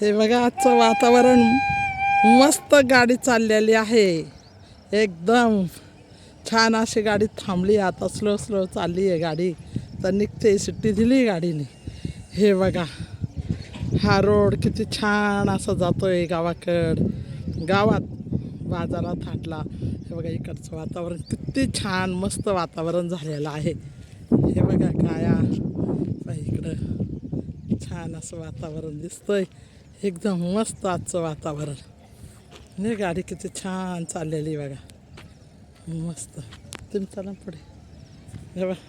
हे बघा आजचं वातावरण मस्त गाडी चाललेली आहे. एकदम छान अशी गाडी थांबली. आता स्लो स्लो चालली आहे गाडी. तर निघते सुट्टी दिली गाडीने. हे बघा हा रोड किती छान असा आहे गावाकड. गावात बाजारात हाटला. हे बघा इकडचं वातावरण किती छान मस्त वातावरण झालेलं आहे. हे बघा काया. इकडं छान असं वातावरण दिसतंय. एकदम मस्त आजचं वातावरण. हे गाडी किती छान चाललेली आहे बघा. मस्त. तुम्ही चला पुढे. हे बघा.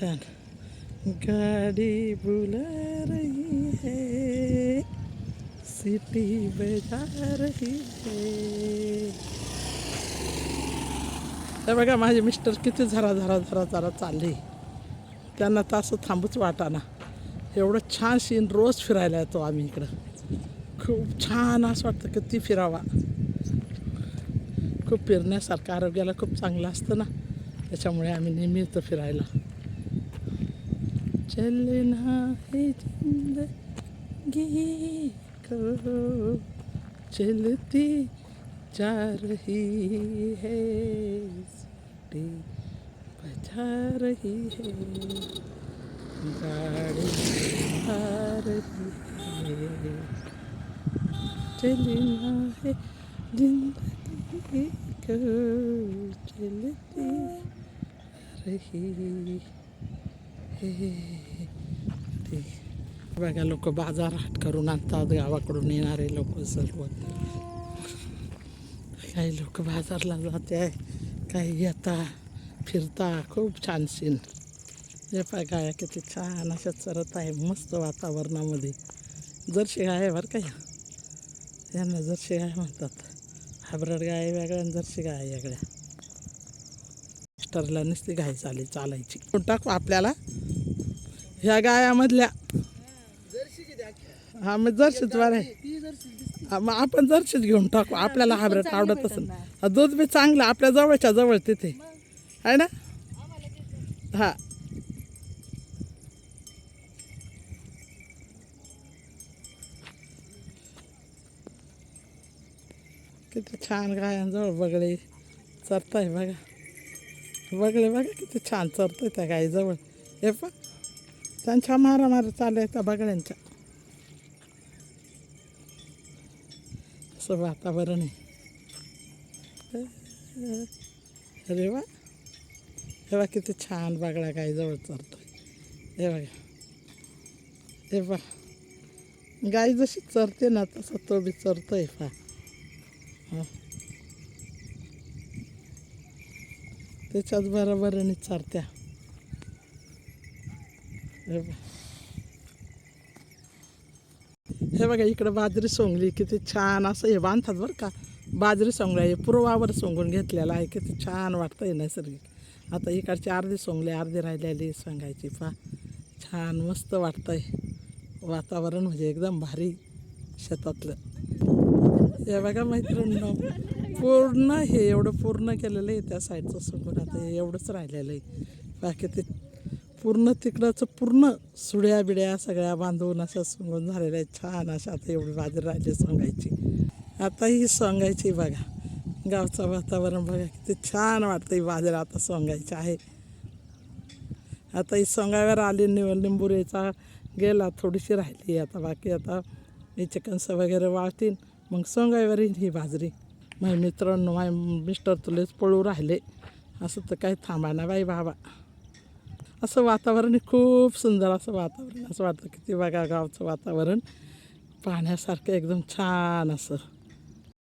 छान. गाडी बुला रही है. सिटी बजा रही है. हे बघा माझे मिस्टर किती झरा झरा झरा झरा चालले. त्यांना तर असं थांबूच वाटाना. एवढं छान सीन रोज फिरायला येतो आम्ही इकडं. खूप छान असं वाटतं किती फिरावा. खूप फिरण्यासारखं आरोग्याला खूप चांगलं असतं ना. त्याच्यामुळे आम्ही नेहमी येतो फिरायला. चलना जिंदगी को चलती जा रही है बजा रही है। गाड़ी आ रही जिंदगी को चलती रही ते बघा लोक बाजार हाट करून आणतात गावाकडून येणारे लोक सर्व. काही लोक बाजारला जाते काही येता फिरता. खूप छान सीन हे पाय गाया किती छान अशा चरत आहे मस्त वातावरणामध्ये. जर्शी गाय आहे बरं का यांना जर्शी गाय म्हणतात. हायब्रिड गाय वेगळ्या आणि जर्शी गाय वेगळ्या. मिस्टरला नुसती गाय चाली चालायची. टाकू आपल्याला. ह्या गायामधल्या. हा मग जर्शीच बरं आहे. हा, मग आपण जर्शीच घेऊन टाकू. आपल्याला हायब्रिड आवडत असेल. दूध बी चांगलं आपल्या जवळच्या जवळ तिथे. आहे ना? हा. किती छान गायांजवळ बगळे चरताय बघा. बगळे बघा किती छान चरतोय त्या गाईजवळ. हे पण त्यांच्या मारा मारा चालू आहे त्या बगड्यांच्या असं वातावरण आहे. अरे वा. हे बघा किती छान बागडा गाईजवळ चरतोय. हे बघा. हे बघा गाई जशी चरते ना तसं तो बी चरतोय पा त्याच्याच बरोबरीने चारत्या. हे बघ. हे बघा इकडं बाजरी सोंगली किती छान असं हे बांधतात बरं का. बाजरी सोंगल्या हे पूर्वावर सोंगून घेतलेलं आहे. किती छान वाटतं हे नैसर्गिक. आता इकडचे अर्धी सोंगले अर्धी राहिलेली सोंगायची पा छान मस्त वाटतंय. वातावरण म्हणजे एकदम भारी शेतातलं. हे बघा मैत्रिणींनो पूर्ण हे एवढं पूर्ण केलेलं आहे त्या साईडचं सोंगून आता हे एवढंच राहिलेलं आहे. बाकी ते पूर्ण तिकडचं पूर्ण सुड्या बिड्या सगळ्या बांधून अशा सुंगून झालेलं आहे. छान अशा आता एवढी बाजरी राहिली सोंगायची. आता ही सोंगायची बघा. गावचं वातावरण बघा किती छान वाटतं ही बाजरी आता सोंगायची आहे. आता ही सोंगाव्यावर आली निव लिंबुरेचा गेला थोडीशी राहिली. आता बाकी आता मी चिकनचं वगैरे वाळतील मग सोंगाव्यावर ही बाजरी. माझे मित्रांनो माझे मिस्टर तुलेच पळू राहिले. असं तर काही थांबा बाई बाबा. असं वातावरण खूप सुंदर असं वातावरण. असं वाटतं किती बघा गावचं वातावरण पाहण्यासारखं एकदम छान असं.